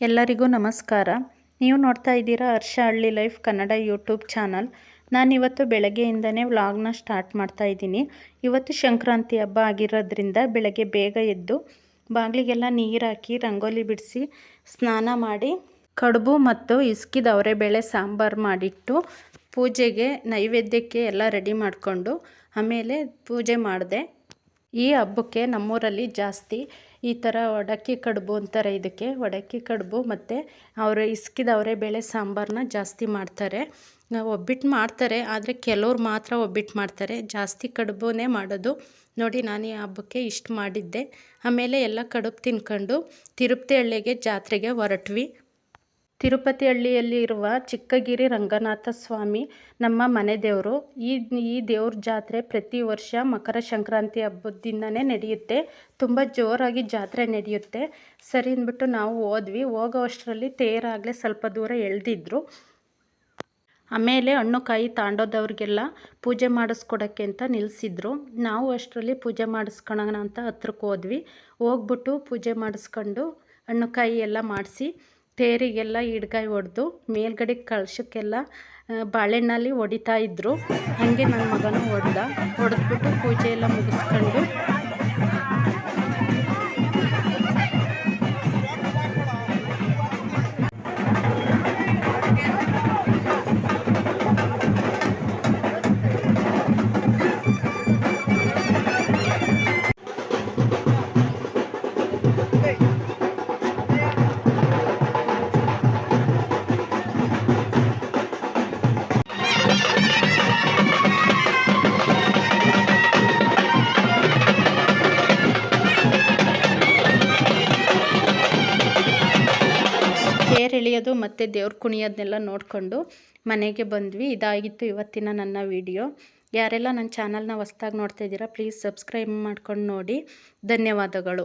ಎಲ್ಲರಿಗೂ ನಮಸ್ಕಾರ. ನೀವು ನೋಡ್ತಾ ಇದ್ದೀರಾ ಹರ್ಷ ಹಳ್ಳಿ ಲೈಫ್ ಕನ್ನಡ ಯೂಟ್ಯೂಬ್ ಚಾನಲ್. ನಾನಿವತ್ತು ಬೆಳಗ್ಗೆಯಿಂದನೇ ವ್ಲಾಗ್ನ ಸ್ಟಾರ್ಟ್ ಮಾಡ್ತಾ ಇದ್ದೀನಿ. ಇವತ್ತು ಸಂಕ್ರಾಂತಿ ಹಬ್ಬ ಆಗಿರೋದ್ರಿಂದ ಬೆಳಗ್ಗೆ ಬೇಗ ಎದ್ದು ಬಾಗಿಲಿಗೆಲ್ಲ ನೀರು ಹಾಕಿ, ರಂಗೋಲಿ ಬಿಡಿಸಿ, ಸ್ನಾನ ಮಾಡಿ, ಕಡುಬು ಮತ್ತು ಇಸ್ಕಿದ ಅವರೆಬೇಳೆ ಸಾಂಬಾರು ಮಾಡಿಟ್ಟು ಪೂಜೆಗೆ ನೈವೇದ್ಯಕ್ಕೆ ಎಲ್ಲ ರೆಡಿ ಮಾಡಿಕೊಂಡು ಆಮೇಲೆ ಪೂಜೆ ಮಾಡಿದೆ. ಈ ಹಬ್ಬಕ್ಕೆ ನಮ್ಮೂರಲ್ಲಿ ಜಾಸ್ತಿ ಈ ಥರ ಒಡಕ್ಕಿ ಕಡುಬು ಅಂತಾರೆ ಇದಕ್ಕೆ. ಒಡಕ್ಕಿ ಕಡುಬು ಮತ್ತು ಅವರ ಇಸ್ಕಿದ ಅವರೇ ಬೇಳೆ ಸಾಂಬಾರನ್ನ ಜಾಸ್ತಿ ಮಾಡ್ತಾರೆ. ಒಬ್ಬಿಟ್ಟು ಮಾಡ್ತಾರೆ, ಆದರೆ ಕೆಲವ್ರು ಮಾತ್ರ ಒಬ್ಬಿಟ್ಟು ಮಾಡ್ತಾರೆ. ಜಾಸ್ತಿ ಕಡುಬುನೇ ಮಾಡೋದು. ನೋಡಿ, ನಾನು ಈ ಹಬ್ಬಕ್ಕೆ ಇಷ್ಟು ಮಾಡಿದ್ದೆ. ಆಮೇಲೆ ಎಲ್ಲ ಕಡುಬು ತಿನ್ಕೊಂಡು ತಿರುಪ್ತಿ ಹಳ್ಳಿಗೆ ಜಾತ್ರೆಗೆ ಹೊರಟ್ವಿ. ತಿರುಪತಿ ಹಳ್ಳಿಯಲ್ಲಿ ಇರುವ ಚಿಕ್ಕಗಿರಿ ರಂಗನಾಥ ಸ್ವಾಮಿ, ನಮ್ಮ ಮನೆ ದೇವರು. ಈ ಈ ದೇವ್ರ ಜಾತ್ರೆ ಪ್ರತಿ ವರ್ಷ ಮಕರ ಸಂಕ್ರಾಂತಿ ಹಬ್ಬದಿಂದನೇ ನಡೆಯುತ್ತೆ. ತುಂಬ ಜೋರಾಗಿ ಜಾತ್ರೆ ನಡೆಯುತ್ತೆ. ಸರಿ ಅಂದ್ಬಿಟ್ಟು ನಾವು ಹೋದ್ವಿ. ಹೋಗೋ ಅಷ್ಟರಲ್ಲಿ ತೇರಾಗಲೇ ಸ್ವಲ್ಪ ದೂರ ಎಳೆದಿದ್ರು. ಆಮೇಲೆ ಹಣ್ಣು ಕಾಯಿ ತಾಂಡೋದವ್ರಿಗೆಲ್ಲ ಪೂಜೆ ಮಾಡಿಸ್ಕೊಡೋಕ್ಕೆ ಅಂತ ನಿಲ್ಲಿಸಿದ್ರು ನಾವು ಅಷ್ಟರಲ್ಲಿ ಪೂಜೆ ಮಾಡಿಸ್ಕೊಳೋಣ ಅಂತ ಹತ್ರಕ್ಕೆ ಹೋದ್ವಿ. ಹೋಗ್ಬಿಟ್ಟು ಪೂಜೆ ಮಾಡಿಸ್ಕೊಂಡು ಹಣ್ಣು ಕಾಯಿ ಎಲ್ಲ ಮಾಡಿಸಿ ತೇರಿಗೆಲ್ಲ ಹಿಡ್ಗಾಯಿ ಹೊಡೆದು ಮೇಲ್ಗಡೆ ಕಳಶಕ್ಕೆಲ್ಲ ಬಾಳೆಹಣ್ಣಲ್ಲಿ ಹೊಡಿತಾ ಇದ್ದರು ಹಾಗೆ ನನ್ನ ಮಗನೂ ಹೊಡೆದ. ಹೊಡೆದ್ಬಿಟ್ಟು ಪೂಜೆ ಎಲ್ಲ ಮುಗಿಸ್ಕೊಂಡು ಎಳೆಯೋದು ಮತ್ತು ದೇವ್ರ ಕುಣಿಯೋದನ್ನೆಲ್ಲ ನೋಡಿಕೊಂಡು ಮನೆಗೆ ಬಂದ್ವಿ. ಇದಾಗಿತ್ತು ಇವತ್ತಿನ ನನ್ನ ವಿಡಿಯೋ. ಯಾರೆಲ್ಲ ನನ್ನ ಚಾನಲ್ನ ಹೊಸ್ದಾಗಿ ನೋಡ್ತಾ ಇದ್ದೀರಾ, ಪ್ಲೀಸ್ ಸಬ್ಸ್ಕ್ರೈಬ್ ಮಾಡ್ಕೊಂಡು ನೋಡಿ. ಧನ್ಯವಾದಗಳು.